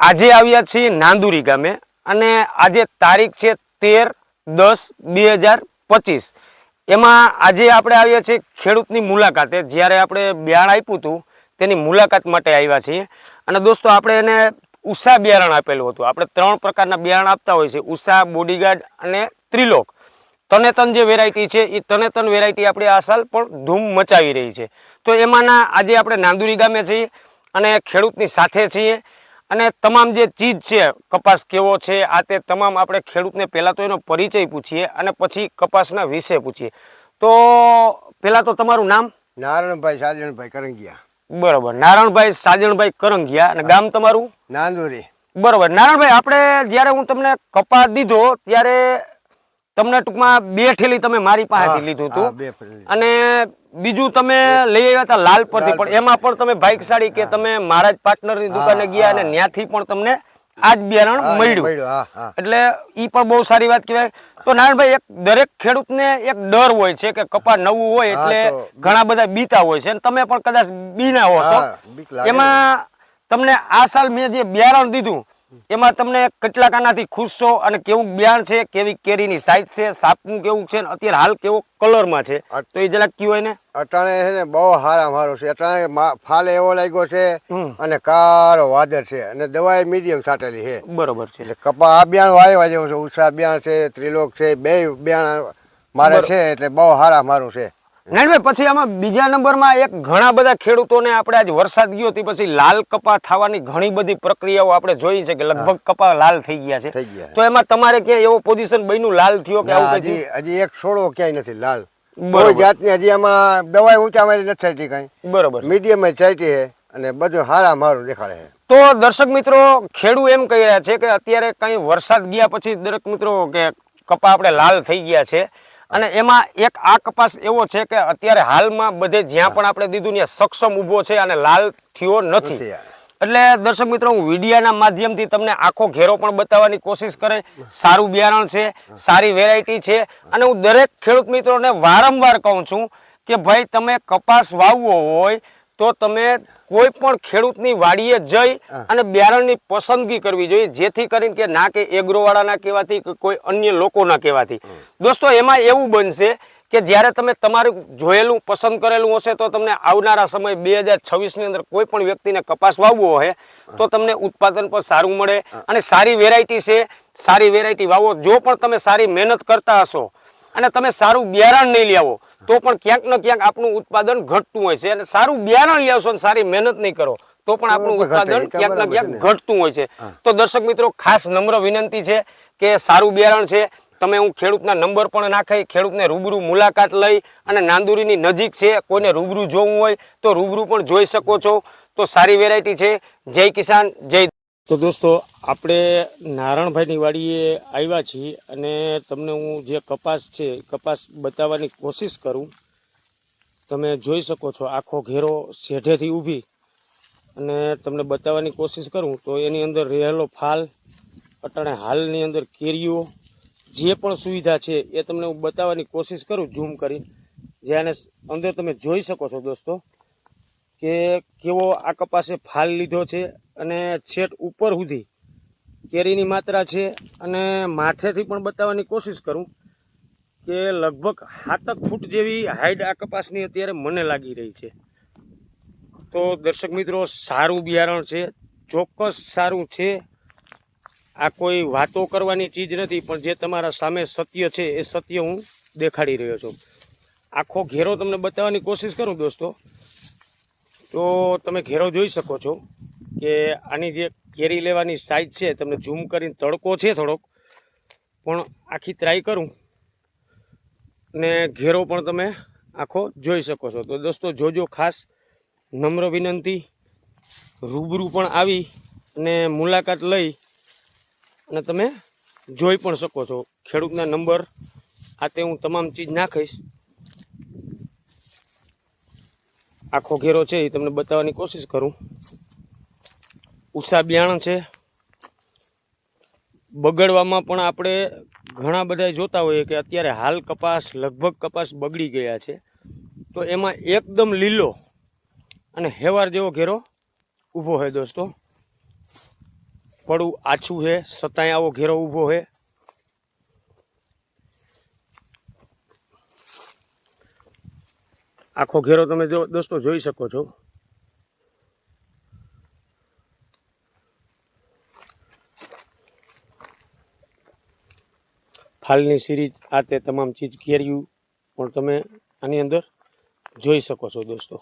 આજે આવ્યા છીએ નાંદુરી ગામે અને આજે તારીખ છે તેર દસ બે હજાર પચીસ. એમાં આજે આપણે આવ્યા છીએ ખેડૂતની મુલાકાતે. જ્યારે આપણે બિયારણ આપ્યું હતું, તેની મુલાકાત માટે આવ્યા છીએ. અને દોસ્તો, આપણે એને ઉષા બિયારણ આપેલું હતું. આપણે ત્રણ પ્રકારના બિયારણ આપતા હોય છે. ઉષા, બોડીગાર્ડ અને ત્રિલોક. તનેતન જે વેરાયટી છે એ તનેતન વેરાયટી આપણે આ સાલ પણ ધૂમ મચાવી રહી છે. તો એમાંના આજે આપણે નાંદુરી ગામે છીએ અને ખેડૂતની સાથે છીએ. અને તમામ જે ચીજ છે કપાસ કેવો છે આ તે તમામ આપણે ખેડૂતને પહેલાં તો એનો પરિચય પૂછીએ અને પછી કપાસના વિશે પૂછીએ. તો પહેલાં તો તમારું નામ? નારાયણભાઈ સાજણભાઈ કરંગિયા. બરોબર. નારાયણભાઈ સાજણભાઈ કરંગિયા. અને ગામ તમારું? નાંદોરી. બરોબર. નારાયણભાઈ આપણે જ્યારે હું તમને કપાસ દીધો ત્યારે તમને ટૂંકમાં બે ઠેલી તમે મારી પાસેથી લીધું હતું. અને બીજું તમે લઈ આવ્યા હતા લાલ પરથી પણ એમાં પણ તમે ભાગ્યશાળી કે તમે મહારાજ પાર્ટનરની દુકાને ગયા અને ત્યાંથી પણ તમને આજ બિયારણ મળ્યું. એટલે ઈ પણ બહુ સારી વાત કહેવાય. તો નારાયણભાઈ એક દરેક ખેડૂતને એક ડર હોય છે કે કપા નવું હોય એટલે ઘણા બધા બીતા હોય છે. અને તમે પણ કદાચ બીના હો છો. એમાં તમને આ સાલ મેં જે બિયારણ દીધું એમાં તમને કેટલા કાનાથી ખુશ છો અને કેવું બિયાણ છે કેવી કેરીની સાઈઝ છે સાપનું કેવું છે અત્યારે હાલ કેવો કલરમાં છે? તો એ જરાક કયો હોય ને અટાણે છે ને બહુ હારા મારો છે. અટાણે ફાલ એવો લાગ્યો છે અને કારો વાદર છે અને દવાઈ મીડિયમ છાંટેલી છે. બરોબર છે. એટલે કપા આ બિયાણ વાયવા જેવું છે. ઉષા બિયાણ છે ત્રિલોક છે બે બિયાણ મારે છે એટલે બહુ હારા મારું છે. નાનભાઈ પછી આમાં બીજા નંબરમાં એક ઘણા બધા ખેડૂતોને આપણે આજ વરસાદ ગયો તે પછી લાલ કપા થવાની ઘણી બધી પ્રક્રિયાઓ આપણે જોઈ છે કે લગભગ કપા લાલ થઈ ગયા છે. તો એમાં તમારે ક્યાંય એવો પોઝિશન બન્યું લાલ થયો કે આવું હજી હજી એક છોડો ક્યાંય નથી લાલ. બરોબર. જાતની હજી આમાં દવાઈ ઊંચામાં નથી છાંટી કાંઈ. બરોબર. મીડિયમ છાંટી છે અને બધું હારા મારું દેખાડે છે. તો દર્શક મિત્રો ખેડૂત એમ કહી રહ્યા છે કે અત્યારે કઈ વરસાદ ગયા પછી દરેક મિત્રો કે કપા આપણે લાલ થઈ ગયા છે. અને એમાં એક આ કપાસ એવો છે કે અત્યારે હાલમાં બધે જ્યાં પણ આપણે દીધું ત્યાં સક્ષમ ઊભો છે અને લાલ થયો નથી. એટલે દર્શક મિત્રો હું વિડિયાના માધ્યમથી તમને આખો ઘેરો પણ બતાવવાની કોશિશ કરે. સારું બિયારણ છે સારી વેરાયટી છે અને હું દરેક ખેડૂત મિત્રોને વારંવાર કહું છું કે ભાઈ તમે કપાસ વાવવો હોય તો તમે કોઈ પણ ખેડૂતની વાડીએ જઈ અને બિયારણની પસંદગી કરવી જોઈએ જેથી કરીને કે ના કે એગ્રોવાળાના કહેવાથી કે કોઈ અન્ય લોકોના કહેવાથી. દોસ્તો એમાં એવું બનશે કે જ્યારે તમે તમારું જોયેલું પસંદ કરેલું હશે તો તમને આવનારા સમય બે હજાર છવ્વીસની અંદર કોઈ પણ વ્યક્તિને કપાસ વાવવો હોય તો તમને ઉત્પાદન પણ સારું મળે અને સારી વેરાયટી છે સારી વેરાયટી વાવો. જો પણ તમે સારી મહેનત કરતા હશો અને તમે સારું બિયારણ નહીં લાવો તો પણ ક્યાંક ને ક્યાંક આપણું ઉત્પાદન ઘટતું હોય છે. અને સારું બિયારણ લેશો અને સારી મહેનત નહીં કરો તો પણ આપણું ઉત્પાદન ક્યાંક ને ક્યાંક ઘટતું હોય છે. તો દર્શક મિત્રો ખાસ નમ્ર વિનંતી છે કે સારું બિયારણ છે. તમે હું ખેડૂતના નંબર પણ નાખાય ખેડૂતને રૂબરૂ મુલાકાત લઈ અને નાંદુરીની નજીક છે કોઈને રૂબરૂ જોવું હોય તો રૂબરૂ પણ જોઈ શકો છો. તો સારી વેરાયટી છે. જય કિસાન જય તો દોસ્તો, આપણે નારણભાઈની વાડીએ આવ્યા છીએ અને તમને હું જે કપાસ છે, કપાસ બતાવવાની કોશિશ કરું, તમે જોઈ શકો છો આખો ઘેરો શેઢેથી ઊભી. અને તમને બતાવવાની કોશિશ કરું તો એની અંદર રહેલો ફાલ, અટાણે હાલની અંદર કેરીઓ, જે પણ સુવિધા છે એ તમને હું બતાવવાની કોશિશ કરું, ઝૂમ કરી. જે આને અંદર તમે જોઈ શકો છો દોસ્તો કે કેવો આ કપાસે ફાલ લીધો છે અને છેટ ઉપર સુધી કેરીની માત્રા છે અને માથેથી પણ બતાવવાની કોશિશ કરું કે લગભગ સાતક ફૂટ જેવી હાઈટ આ કપાસની અત્યારે મને લાગી રહી છે. તો દર્શક મિત્રો, સારું બિયારણ છે, ચોક્કસ સારું છે. આ કોઈ વાતો કરવાની ચીજ નથી, પણ જે તમારા સામે સત્ય છે એ સત્ય હું દેખાડી રહ્યો છું. આખો ઘેરો તમને બતાવવાની કોશિશ કરું દોસ્તો. તો તમે ઘેરો જોઈ શકો છો કે આની જે કેરી લેવાની સાઈઝ છે, તમને ઝૂમ કરીને તડકો છે થોડોક, પણ આખી ટ્રાય કરું ને ઘેરો પણ તમે આખો જોઈ શકો છો. તો દોસ્તો, જોજો ખાસ, નમ્ર વિનંતી, રૂબરૂ પણ આવી અને મુલાકાત લઈ અને તમે જોઈ પણ શકો છો. ખેડૂતના નંબર, આ તે હું તમામ ચીજ નાખીશ. આખો ઘેરો છે એ તમને બતાવવાની કોશિશ કરું. ઉષા બિયારણ છે. બગડવામાં પણ આપણે ઘણા બધા જોતા હોઈએ કે અત્યારે હાલ કપાસ, લગભગ કપાસ બગડી ગયા છે. તો એમાં એકદમ લીલો અને હેવાર જેવો ઘેરો ઊભો હોય દોસ્તો. ફળું આછું છે સતાય આવો ઘેરો ઊભો છે આખો ઘેરો તમે જો દોસ્તો જોઈ શકો છો. ફાલની સિરીઝ આ તે તમામ ચીજ કેરીયું પણ તમે આની અંદર જોઈ શકો છો દોસ્તો.